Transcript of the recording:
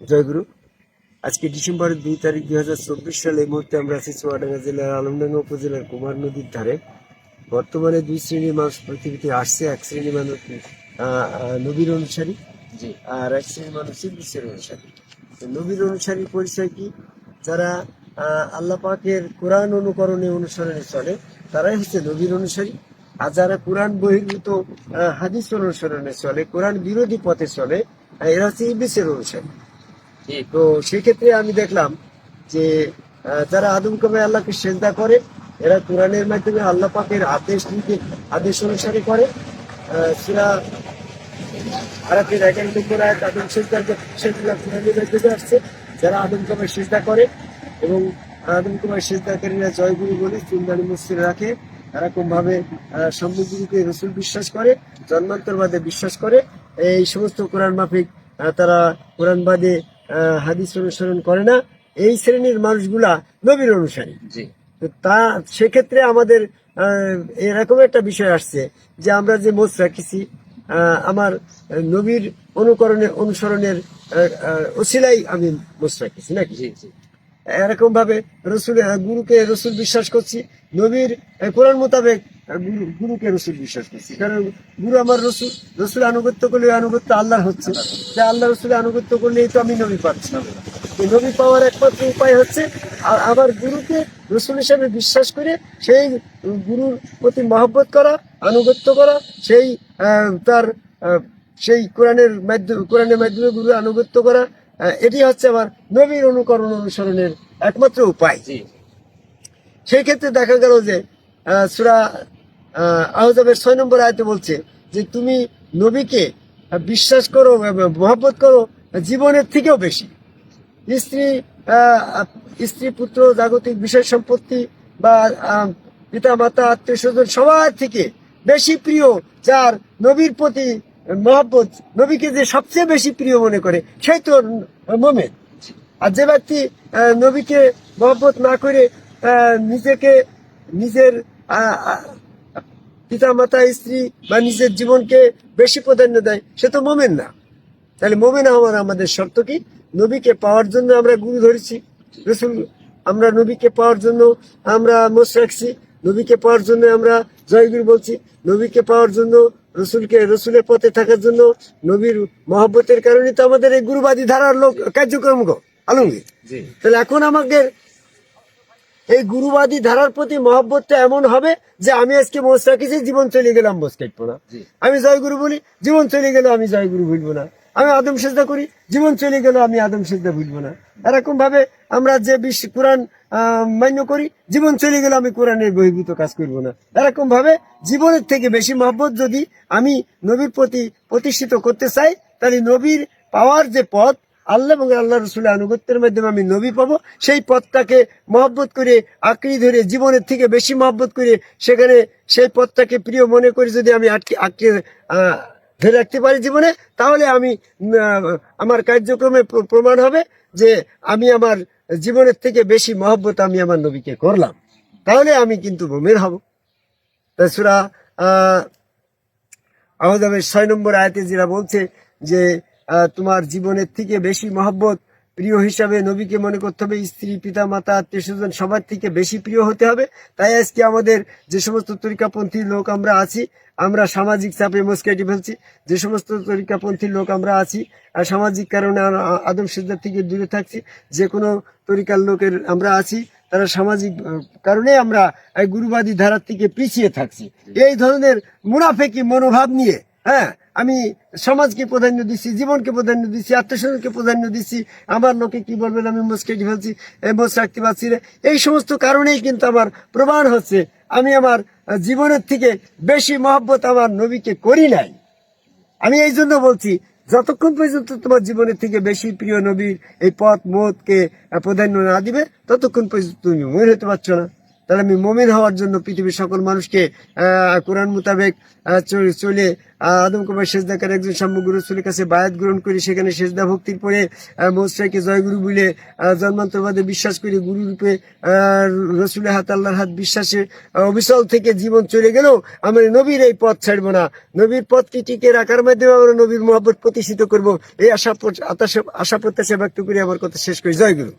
জয়গুরু আজকে ডিসেম্বরের দুই তারিখ দুই হাজার চব্বিশ সালে এই মুহূর্তে আমরা আছি চুয়াডাঙ্গা জেলার আলমডাঙ্গা উপজেলার কুমার নদীর ধারে। বর্তমানে দুই শ্রেণির মানুষ পৃথিবীতে আসছে। এক শ্রেণির মানুষ নবীর অনুসারী আর এক শ্রেণির মানুষ ইবলিসের অনুসারী। নবীর অনুসারীর পরিচয় কি? যারা আল্লাহ পাকের কোরআন অনুকরণে অনুসরণে চলে তারাই হচ্ছে নবীর অনুসারী। আর যারা কোরআন বহির্ভূত হাদিস অনুসরণে চলে কোরআন বিরোধী পথে চলে এরা হচ্ছে ইবলিসের অনুসারী। তো সেক্ষেত্রে আমি দেখলাম যে যারা আদম কবে আল্লাহকে সেজদা করে এরা কোরআনের মাধ্যমে আল্লাহ পাকের আদেশ নিতে আদেশ অনুসারে করে। আহ, সেরা আরাফের একান্ত করে আদম সেজদার যে কোরআনের আসছে। যারা আদম কবে সেজদা করে এবং আদম কবে সেজদাকারীরা জয়গুরু বলে চুন্দানি মসজিদ রাখে এরকম ভাবে সম্মুখগুরুকে রসুল বিশ্বাস করে জন্মান্তরবাদে বিশ্বাস করে এই সমস্ত কোরআন মাফিক তারা কোরআনবাদে হাদিস অনুসরণ করে না। এই শ্রেণির মানুষগুলা নবীর অনুসারী। তা সেক্ষেত্রে আমাদের এরকম একটা বিষয় আসছে যে আমরা যে মোচ রাখিছি আমার নবীর অনুকরণে অনুসরণের ওসিলাই আমি মোচ রাখিছি নাকি? এরকম ভাবে রসুল গুরুকে রসুল বিশ্বাস করছি। নবীর কোরআন মোতাবেক গুরু- গুরুকে রসুল বিশ্বাস করছি। কারণ গুরু আমার রসুল রসুল আনুগত্য করলে আনুগত্য আল্লাহর হচ্ছে তাই আল্লাহ রসুলের আনুগত্য করলেই তো আমি নবী পাচ্ছি নবী পাওয়ার একমাত্র উপায় হচ্ছে আ- আমার গুরুকে রসুল হিসাবে বিশ্বাস করে সেই গুরুর প্রতি মহব্বত করা আনুগত্য করা সেই তার সেই কোরআনের মাধ্যমে কোরআনের মাধ্যমে গুরু আনুগত্য করা এটি হচ্ছে আমার নবীর অনুকরণ অনুসরণের একমাত্র উপায়। সেই ক্ষেত্রে দেখা গেল যে সুরা আহজাবের ছয় নম্বর আয়তে বলছে যে তুমি নবীকে বিশ্বাস করো, মহব্বত করো, জীবনের থেকেও বেশি। স্ত্রী স্ত্রী, পুত্র, জাগতিক বিষয় সম্পত্তি বা পিতা মাতা আত্মীয় স্বজন সবার থেকে বেশি প্রিয় যার নবীর প্রতি মহব্বত, নবীকে যে সবচেয়ে বেশি প্রিয় মনে করে, সেই তো মোমেন। আর যে ব্যক্তি নবীকে মহব্বত না করে নিজেকে, নিজের পিতা মাতা স্ত্রী বা নিজের জীবনকে বেশি প্রাধান্য দেয় সে তো মোমেন না। তাহলে মোমেন হওয়ার আমাদের শর্ত কি? নবীকে পাওয়ার জন্য আমরা গুরু ধরেছি রসুল আমরা নবীকে পাওয়ার জন্য আমরা মোশ রাখছি নবীকে পাওয়ার জন্য আমরা জয়গুরু বলছি নবীকে পাওয়ার জন্য রসুলকে রসুলের পথে থাকার জন্য নবীর মহব্বতের কারণে তো আমাদের এই গুরুবাদী ধারার লোক কার্যক্রম গো আলমগীর। তাহলে এখন আমাদের এই গুরুবাদী ধারার প্রতি মহব্বতটা এমন হবে যে আমি আজকে মোষ রাখিছি জীবন চলে গেলাম মোষ কাটবো না আমি জয়গুরু বলি জীবন চলে গেল আমি জয়গুরু ভুলবো না। আমি আদম সেজদা করি জীবন চলে গেল আমি আদম সেজদা ভুলবো না। এরকম ভাবে আমরা যে বিশ্ব কোরআন মান্য করি জীবন চলে গেল আমি কোরআনের বহির্ভূত কাজ করব না। এরকম ভাবে জীবনের থেকে বেশি মহব্বত যদি আমি নবীর প্রতি প্রতিষ্ঠিত করতে চাই তাহলে নবীর পাওয়ার যে পথ আল্লাহ এবং আল্লাহ রসুলের আনুগত্যের মাধ্যমে আমি নবী পাবো। সেই পথটাকে মহব্বত করে, আঁকড়ি ধরে, জীবনের থেকে বেশি মহব্বত করে সেখানে সেই পথটাকে প্রিয় মনে করে যদি আমি আটকে, আঁকড়ে ধরে রাখতে পারি জীবনে, তাহলে আমি আমার কার্যক্রমে প্রমাণ হবে যে আমি আমার জীবনের থেকে বেশি মহব্বত আমি আমার নবীকে করলাম। তাহলে আমি কিন্তু মোমের হব। তাছাড়া আহ আহদাবের ছয় নম্বর আয়াতে যেটা বলছে যে তোমার জীবনের থেকে বেশি মহব্বত প্রিয় হিসাবে নবীকে মনে করতে হবে, স্ত্রী, পিতা, মাতা, আত্মীয় স্বজন সবার থেকে বেশি প্রিয় হতে হবে। তাই আজকে আমাদের যে সমস্ত তরিকাপন্থী লোক আমরা আছি, আমরা সামাজিক চাপে মুসকেটে ফেলছি। যে সমস্ত তরিকাপন্থী লোক আমরা আছি, আর সামাজিক কারণে আদম সিদ্ধার থেকে দূরে থাকছি, যে কোনো তরিকার লোকের আমরা আছি, তারা সামাজিক কারণে আমরা গুরুবাদী ধারার থেকে পিছিয়ে থাকছি। এই ধরনের মুনাফেকি মনোভাব নিয়ে হ্যাঁ আমি সমাজকে প্রাধান্য দিচ্ছি জীবনকে প্রাধান্য দিচ্ছি আত্মীয়স্বজনকে প্রাধান্য দিচ্ছি আমার লোকে কি বলবেন আমি মুসকেটে ফেলছি এ, রাখতে পারছি না। এই সমস্ত কারণেই কিন্তু আমার প্রমাণ হচ্ছে আমি আমার জীবনের থেকে বেশি মহব্বত আমার নবীকে করি নাই। আমি এই জন্য বলছি যতক্ষণ পর্যন্ত তোমার জীবনের থেকে বেশি প্রিয় নবীর এই পথ মতকে প্রাধান্য না দিবে ততক্ষণ পর্যন্ত তুমি মনে হতে পারছ না। তাহলে আমি মমিন হওয়ার জন্য পৃথিবীর সকল মানুষকে কোরআন মোতাবেক চলে আদম কুমার সেজদাকার একজন সাম্যগুরু রসুলের কাছে বায়াত গ্রহণ করি, সেখানে সেজদা ভক্তির পরে মোস্তাইকে জয়গুরু বলে জন্মান্তরবাদে বিশ্বাস করি, গুরু রূপে রসুলের হাত, আল্লাহর হাত বিশ্বাসে অবিচল থেকে জীবন চলে গেল আমরা নবীর এই পথ ছাড়বো না। নবীর পথকে টিকে রাখার মাধ্যমে আমরা নবীর মহব্বত প্রতিষ্ঠিত করব। এই আশা আশা প্রত্যাশা ব্যক্ত করে, আমার কথা শেষ করি। জয় গুরু